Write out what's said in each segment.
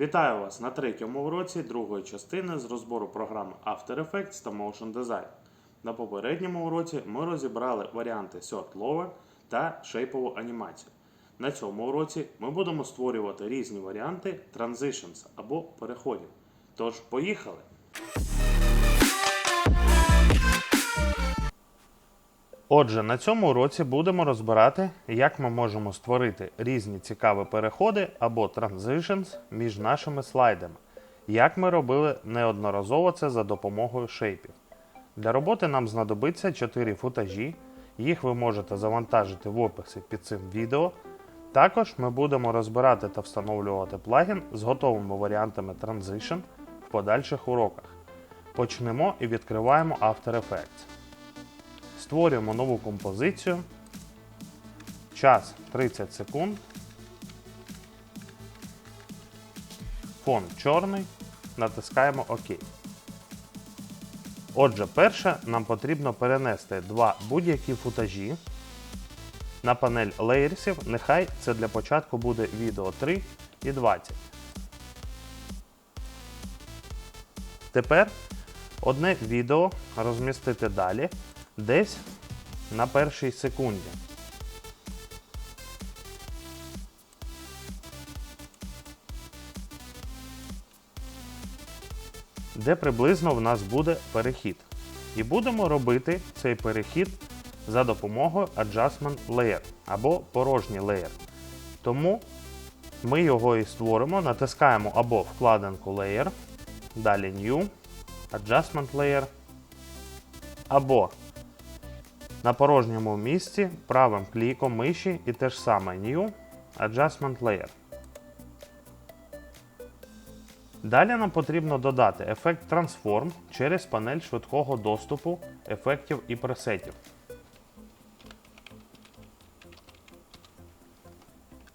Вітаю вас на третьому уроці другої частини з розбору програм After Effects та Motion Design. На попередньому уроці ми розібрали варіанти Sort Lower та шейпову анімацію. На цьому уроці ми будемо створювати різні варіанти Transitions або переходів. Тож, поїхали! Отже, на цьому уроці будемо розбирати, як ми можемо створити різні цікаві переходи або transitions між нашими слайдами. Як ми робили неодноразово це за допомогою шейпів. Для роботи нам знадобиться 4 футажі, їх ви можете завантажити в описі під цим відео. Також ми будемо розбирати та встановлювати плагін з готовими варіантами Transition в подальших уроках. Почнемо і відкриваємо After Effects. Створюємо нову композицію. Час 30 секунд. Фон чорний. Натискаємо ОК. Отже, перше, нам потрібно перенести два будь-які футажі на панель леєрсів. Нехай це для початку буде відео 3 і 20. Тепер одне відео розмістити далі десь на першій секунді. Де приблизно в нас буде перехід. І будемо робити цей перехід за допомогою Adjustment Layer або порожній layer. Тому ми його і створимо, натискаємо або вкладинку Layer, далі New, Adjustment Layer, або на порожньому місці правим кліком миші і те ж саме New Adjustment Layer. Далі нам потрібно додати ефект Transform через панель швидкого доступу ефектів і пресетів.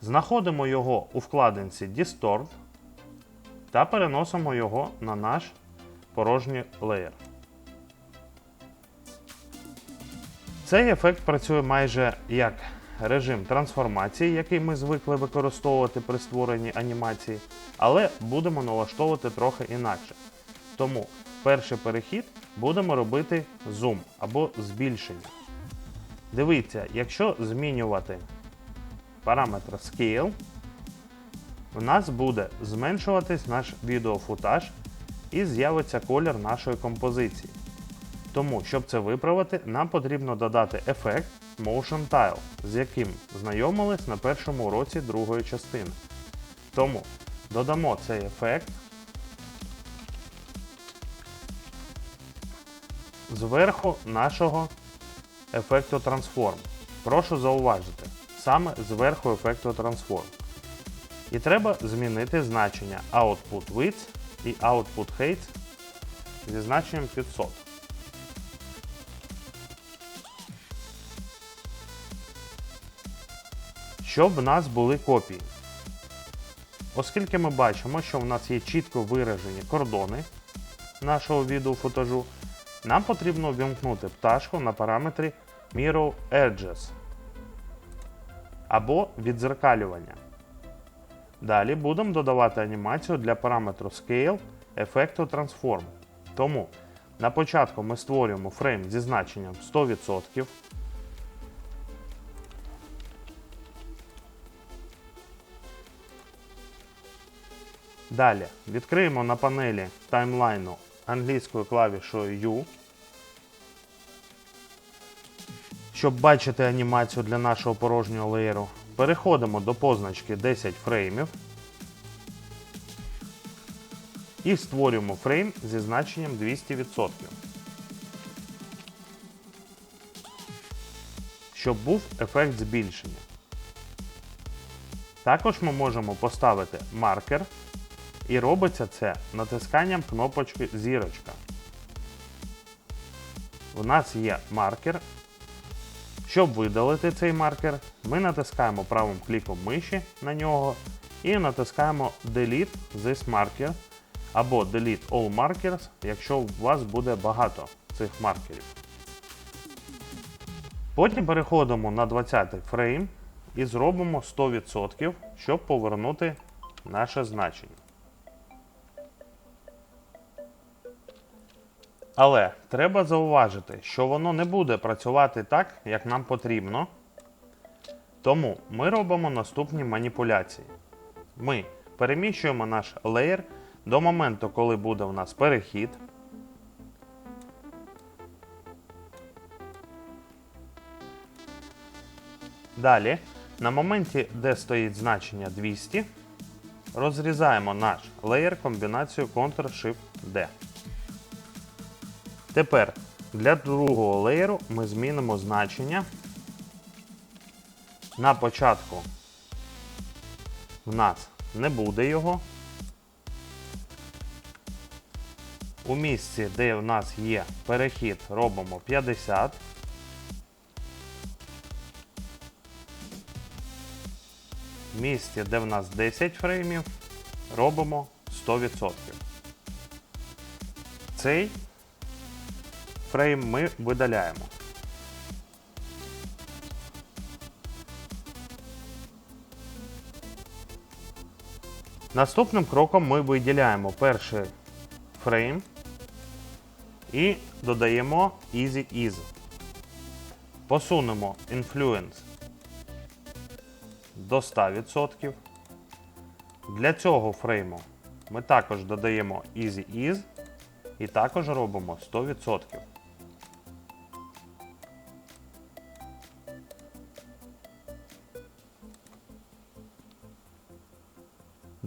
Знаходимо його у вкладинці Distort та переносимо його на наш порожній леєр. Цей ефект працює майже як режим трансформації, який ми звикли використовувати при створенні анімації, але будемо налаштовувати трохи інакше. Тому перший перехід будемо робити зум або збільшення. Дивіться, якщо змінювати параметр Scale, у нас буде зменшуватись наш відеофутаж і з'явиться колір нашої композиції. Тому, щоб це виправити, нам потрібно додати ефект Motion Tile, з яким знайомились на першому уроці другої частини. Тому додамо цей ефект зверху нашого ефекту Transform. Прошу зауважити, саме зверху ефекту Transform. І треба змінити значення Output Width і Output Height зі значенням 500. Щоб в нас були копії. Оскільки ми бачимо, що в нас є чітко виражені кордони нашого відеофутажу, нам потрібно ввімкнути пташку на параметрі Mirror Edges або відзеркалювання. Далі будемо додавати анімацію для параметру Scale ефекту Transform. Тому на початку ми створюємо фрейм зі значенням 100%. Далі відкриємо на панелі таймлайну англійською клавішою U. Щоб бачити анімацію для нашого порожнього леєру, переходимо до позначки 10 фреймів і створюємо фрейм зі значенням 200%. Щоб був ефект збільшення. Також ми можемо поставити маркер. І робиться це натисканням кнопочки зірочка. У нас є маркер. Щоб видалити цей маркер, ми натискаємо правим кліком миші на нього і натискаємо Delete this marker або Delete all markers, якщо у вас буде багато цих маркерів. Потім переходимо на 20 фрейм і зробимо 100%, щоб повернути наше значення. Але треба зауважити, що воно не буде працювати так, як нам потрібно. Тому ми робимо наступні маніпуляції. Ми переміщуємо наш леєр до моменту, коли буде у нас перехід. Далі, на моменті, де стоїть значення 200, розрізаємо наш леєр комбінацією Ctrl-Shift-D. Тепер для другого леєру ми змінимо значення. На початку в нас не буде його. У місці, де в нас є перехід, робимо 50. В місці, де в нас 10 фреймів, робимо 100%. Цей фрейм ми видаляємо. Наступним кроком ми виділяємо перший фрейм і додаємо Easy Ease. Посунемо Influence до 100%. Для цього фрейму ми також додаємо Easy Ease і також робимо 100%.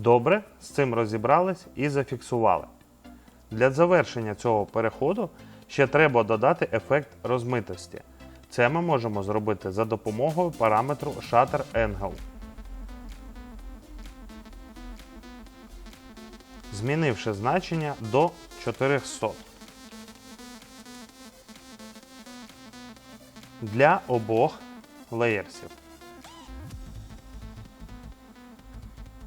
Добре, з цим розібрались і зафіксували. Для завершення цього переходу ще треба додати ефект розмитості. Це ми можемо зробити за допомогою параметру Shutter Angle. Змінивши значення до 400. Для обох леєрсів.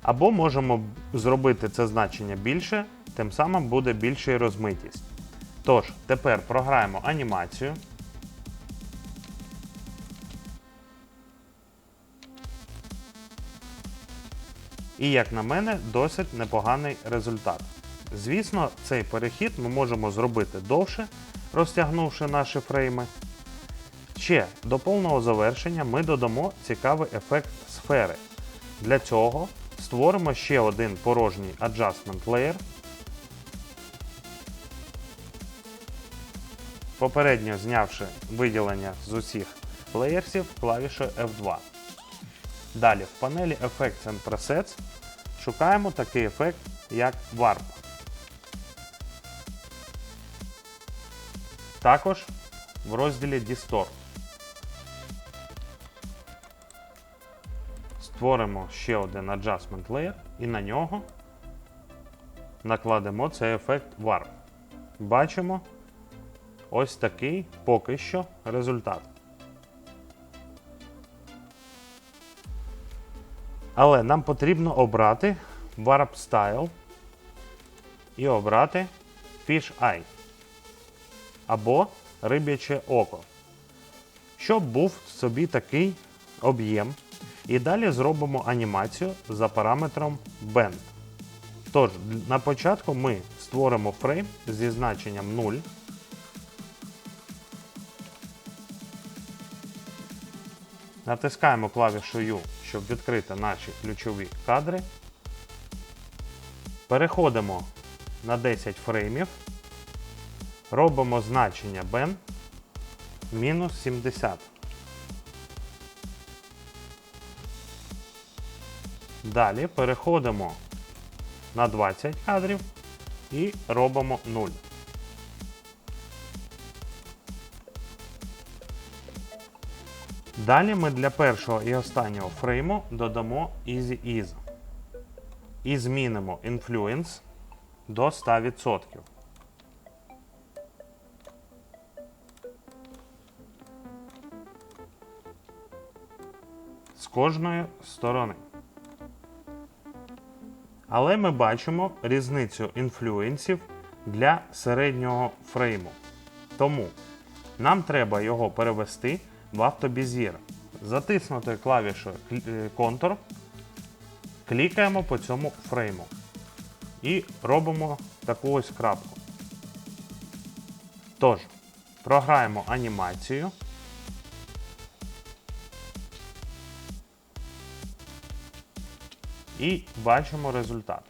Або можемо зробити це значення більше, тим самим буде більша розмитість. Тож, тепер програємо анімацію. І, як на мене, досить непоганий результат. Звісно, цей перехід ми можемо зробити довше, розтягнувши наші фрейми. Ще до повного завершення ми додамо цікавий ефект сфери. Для цього створимо ще один порожній Adjustment Layer. Попередньо знявши виділення з усіх леєрсів клавішою F2. Далі в панелі Effects and Presets шукаємо такий ефект, як Warp. Також в розділі Distort. Створимо ще один Adjustment Layer і на нього накладемо цей ефект Warp. Бачимо ось такий поки що результат. Але нам потрібно обрати Warp Style і обрати Fish Eye або риб'яче око, щоб був собі такий об'єм. І далі зробимо анімацію за параметром Bend. Тож, на початку ми створимо фрейм зі значенням 0. Натискаємо клавішу U, щоб відкрити наші ключові кадри. Переходимо на 10 фреймів. Робимо значення Ben мінус 70. Далі переходимо на 20 кадрів і робимо 0. Далі ми для першого і останнього фрейму додамо Easy Ease і змінимо Influence до 100%. З кожної сторони. Але ми бачимо різницю інфлюенсів для середнього фрейму. Тому нам треба його перевести в автобізір. Затиснути клавішою клі- Ctrl, клікаємо по цьому фрейму і робимо таку ось крапку. Тож, програємо анімацію. І бачимо результат.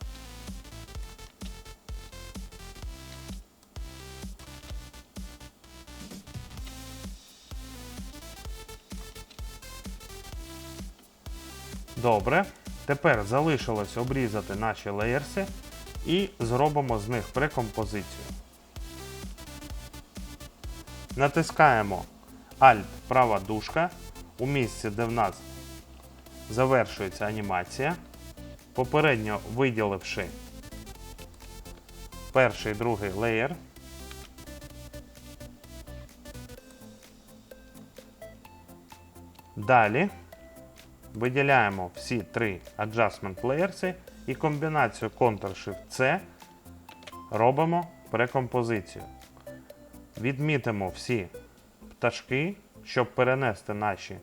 Добре. Тепер залишилось обрізати наші леєрси і зробимо з них прекомпозицію. Натискаємо Alt права дужка у місці, де в нас завершується анімація, попередньо виділивши перший другий леєр. Далі виділяємо всі три Adjustment Layers і комбінацію Ctrl-Shift-C робимо прекомпозицію. Відмітимо всі пташки, щоб перенести наші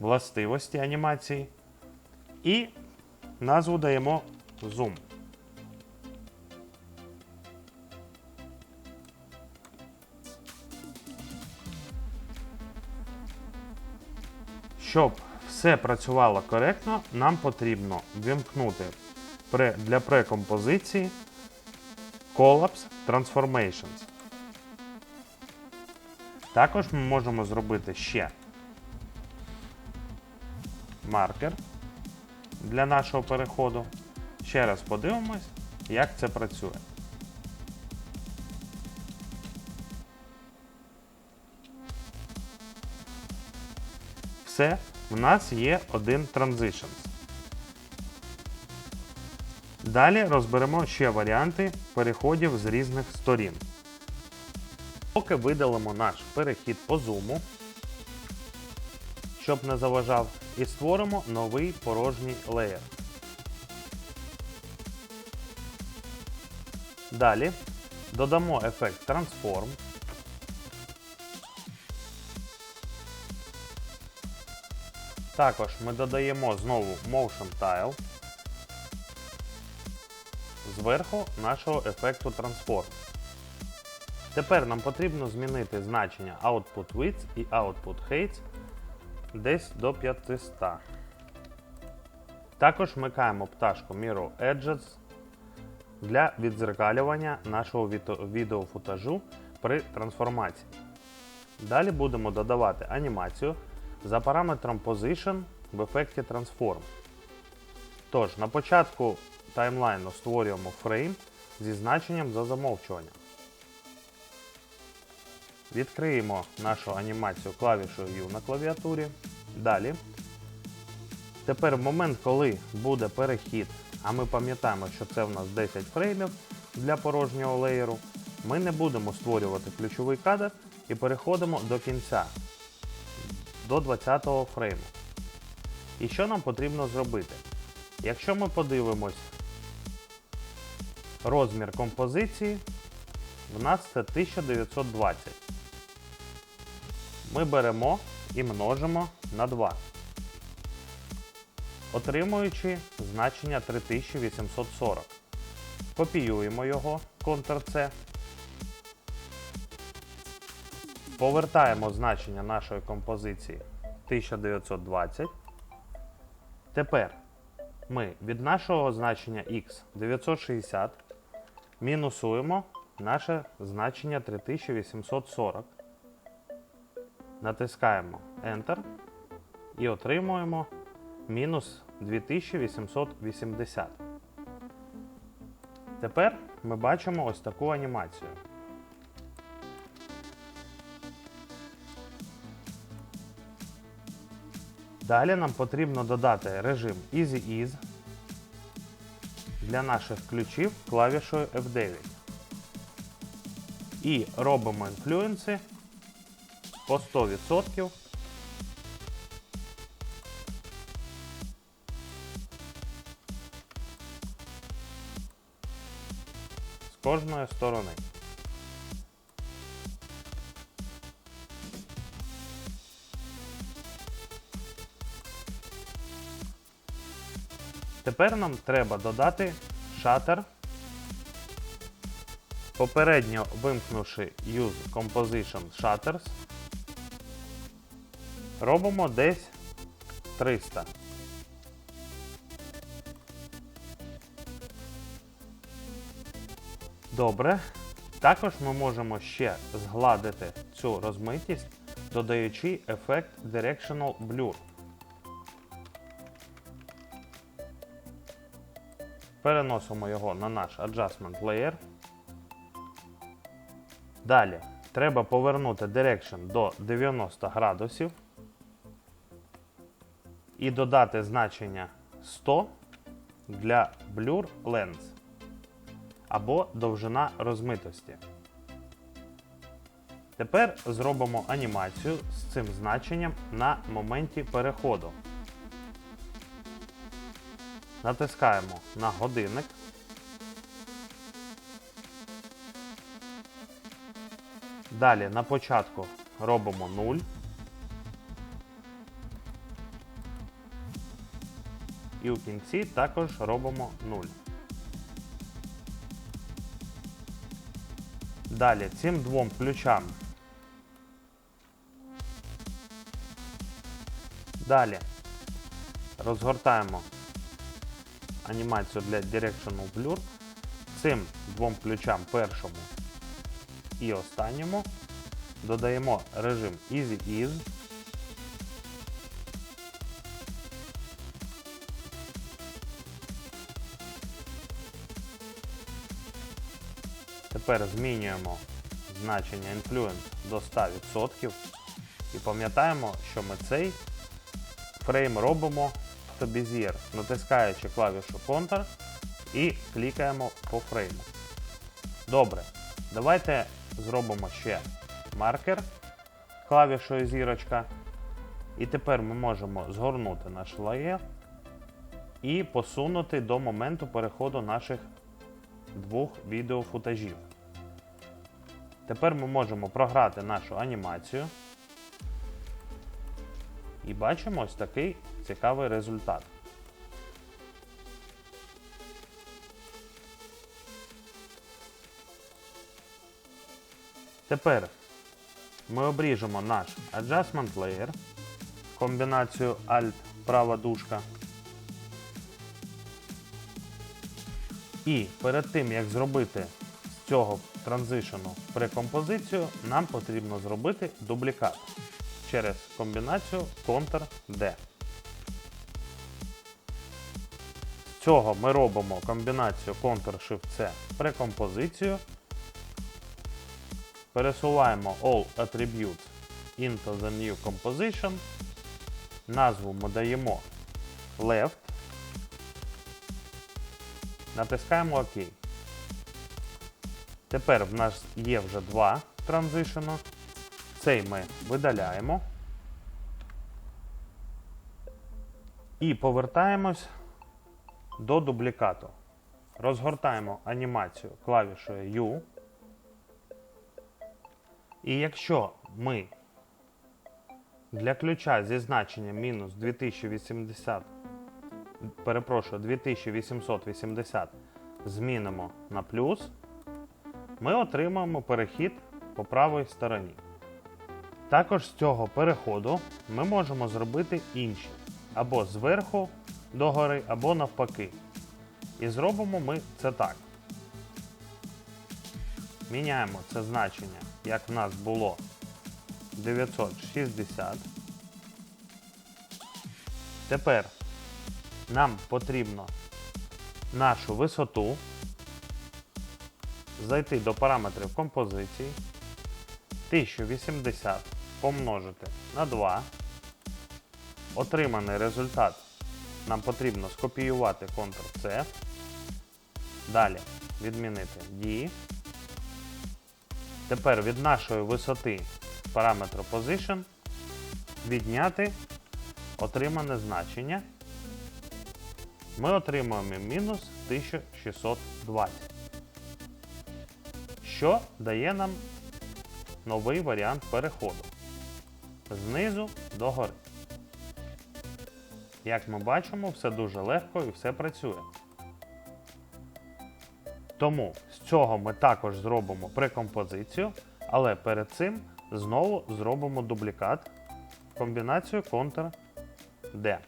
властивості анімації. І назву даємо Zoom. Щоб все працювало коректно, нам потрібно вимкнути для прекомпозиції Collapse Transformations. Також ми можемо зробити ще маркер для нашого переходу. Ще раз подивимось, як це працює. Все, в нас є один Transitions. Далі розберемо ще варіанти переходів з різних сторін. Поки видалимо наш перехід по зуму, щоб не заважав, і створимо новий порожній леєр. Далі додамо ефект Transform. Також ми додаємо знову Motion Tile зверху нашого ефекту Transform. Тепер нам потрібно змінити значення Output Width і Output Height десь до 500. Також вмикаємо пташку Mirror Edges для відзеркалювання нашого відеофутажу при трансформації. Далі будемо додавати анімацію за параметром Position в ефекті Transform. Тож, на початку таймлайну створюємо фрейм зі значенням за замовчуванням. Відкриємо нашу анімацію клавішою на клавіатурі. Далі. Тепер в момент, коли буде перехід, а ми пам'ятаємо, що це в нас 10 фреймів для порожнього леєру, ми не будемо створювати ключовий кадр і переходимо до кінця, до 20-го фрейму. І що нам потрібно зробити? Якщо ми подивимось розмір композиції, в нас це 1920. Ми беремо і множимо на 2, отримуючи значення 3840. Копіюємо його, Ctrl-C. Повертаємо значення нашої композиції 1920. Тепер ми від нашого значення x 960 мінусуємо наше значення 3840. Натискаємо Enter і отримуємо мінус 2880. Тепер ми бачимо ось таку анімацію. Далі нам потрібно додати режим Easy Ease для наших ключів клавішою F9. І робимо інфлюенси по 100%. З кожної сторони. Тепер нам треба додати шатер Попередньо вимкнувши Use Composition Shutters, робимо десь 300. Добре. Також ми можемо ще згладити цю розмитість, додаючи ефект Directional Blur. Переносимо його на наш Adjustment Layer. Далі треба повернути Direction до 90 градусів і додати значення 100 для Blur Lens або довжина розмитості. Тепер зробимо анімацію з цим значенням на моменті переходу. Натискаємо на годинник. Далі на початку робимо 0. І у кінці також робимо 0. Далі цим двом ключам. Далі розгортаємо анімацію для Directional Blur. Цим двом ключам першому і останньому додаємо режим Easy Ease. Тепер змінюємо значення Influence до 100% і пам'ятаємо, що ми цей фрейм робимо автобізір, натискаючи клавішу Ctrl і клікаємо по фрейму. Добре, давайте зробимо ще маркер клавішою зірочка. І тепер ми можемо згорнути наш лаєр і посунути до моменту переходу наших двох відеофутажів. Тепер ми можемо програти нашу анімацію. І бачимо ось такий цікавий результат. Тепер ми обріжемо наш Adjustment Layer, комбінацію Alt права дужка. І перед тим, як зробити з цього транзишену прекомпозицію, нам потрібно зробити дублікат через комбінацію Ctrl-D. З цього ми робимо комбінацію Ctrl-Shift-C прекомпозицію. Пересуваємо All Attributes into the new composition. Назву ми даємо Left. Натискаємо ОК. Тепер в нас є вже два транзишена. Цей ми видаляємо. І повертаємось до дублікату. Розгортаємо анімацію клавішою U. І якщо ми для ключа зі значенням мінус 2080, перепрошую, 2880 змінимо на плюс, ми отримаємо перехід по правій стороні. Також з цього переходу ми можемо зробити інші або зверху догори, або навпаки. І зробимо ми це так. Міняємо це значення, як в нас було 960. Тепер нам потрібно нашу висоту зайти до параметрів композиції 1080 помножити на 2. Отриманий результат нам потрібно скопіювати Ctrl-C. Далі відмінити дії. Тепер від нашої висоти параметру Position відняти отримане значення. Ми отримуємо мінус 1620, що дає нам новий варіант переходу знизу до гори. Як ми бачимо, все дуже легко і все працює. Тому з цього ми також зробимо прекомпозицію, але перед цим знову зробимо дублікат комбінацію Ctrl-D.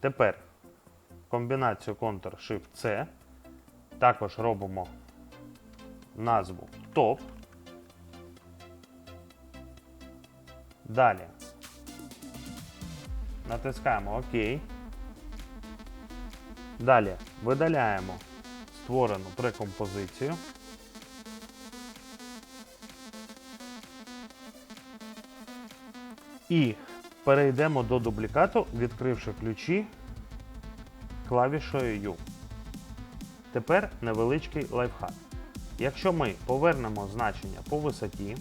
Тепер комбінацію Ctrl-Shift-C. Також робимо назву топ. Далі натискаємо ОК. Далі видаляємо створену прекомпозицію. І перейдемо до дублікату, відкривши ключі клавішою U. Тепер невеличкий лайфхак. Якщо ми повернемо значення по висоті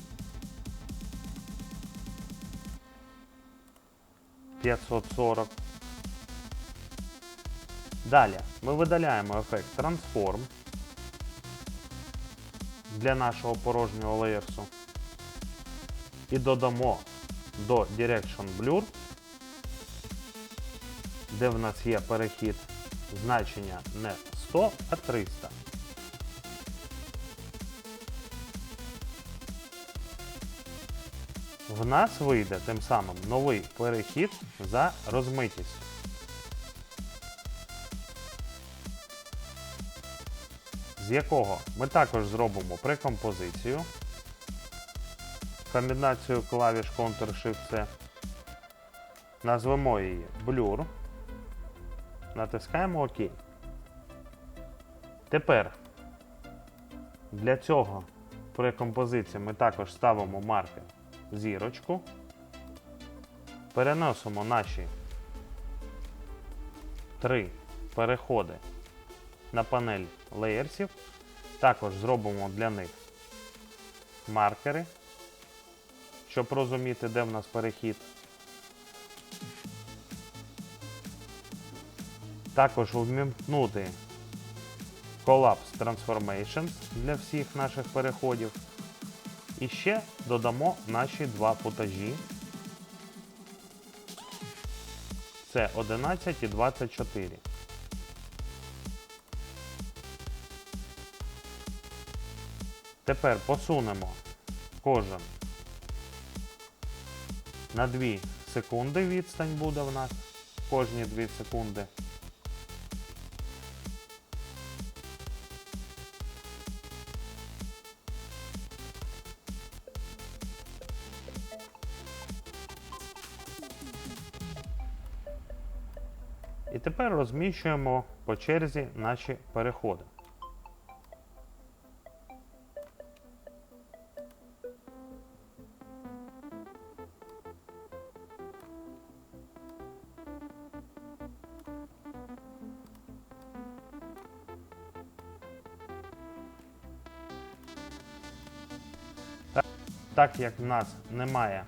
540, далі ми видаляємо ефект Transform для нашого порожнього леєрсу і додамо до Direction Blur, де в нас є перехід значення не 100, а 300. В нас вийде тим самим новий перехід за розмитістю. З якого ми також зробимо прекомпозицію, комбінацію клавіш Ctrl-Shift-C, назвемо її Blur, натискаємо ОК. Тепер для цього при композиції ми також ставимо маркер зірочку, переносимо наші три переходи на панель леєрсів, також зробимо для них маркери, щоб розуміти, де в нас перехід. Також увімкнути Collapse Transformations для всіх наших переходів. І ще додамо наші два футажі. Це 11 і 24. Тепер посунемо кожен на 2 секунди відстань буде в нас. Кожні 2 секунди. І тепер розміщуємо по черзі наші переходи. Так, як в нас немає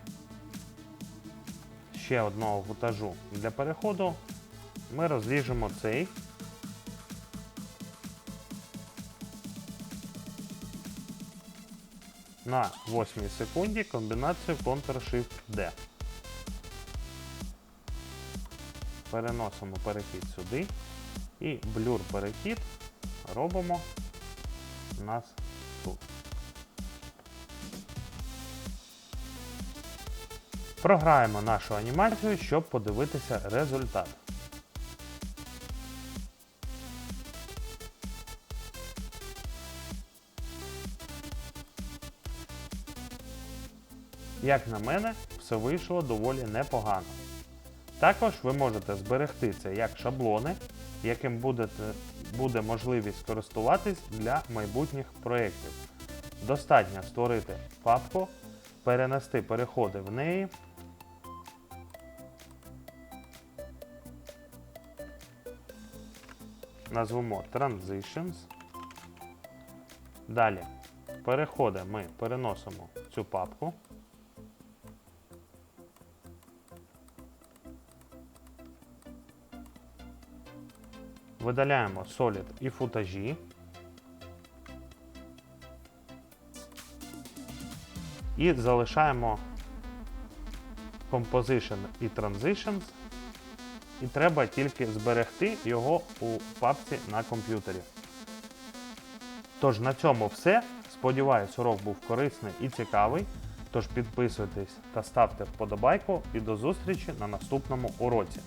ще одного футажу для переходу, ми розріжемо цей. На 8 секунді комбінацію Ctrl-Shift-D. Переносимо перехід сюди і блюр перехід робимо у нас тут. Програємо нашу анімацію, щоб подивитися результат. Як на мене, все вийшло доволі непогано. Також ви можете зберегти це як шаблони, яким будете, буде можливість користуватись для майбутніх проєктів. Достатньо створити папку, перенести переходи в неї. Назвемо Transitions. Далі переходи ми переносимо цю папку. Видаляємо Solid і футажі. І залишаємо Composition і Transitions. І треба тільки зберегти його у папці на комп'ютері. Тож на цьому все. Сподіваюсь, урок був корисний і цікавий. Тож підписуйтесь та ставте вподобайку і до зустрічі на наступному уроці.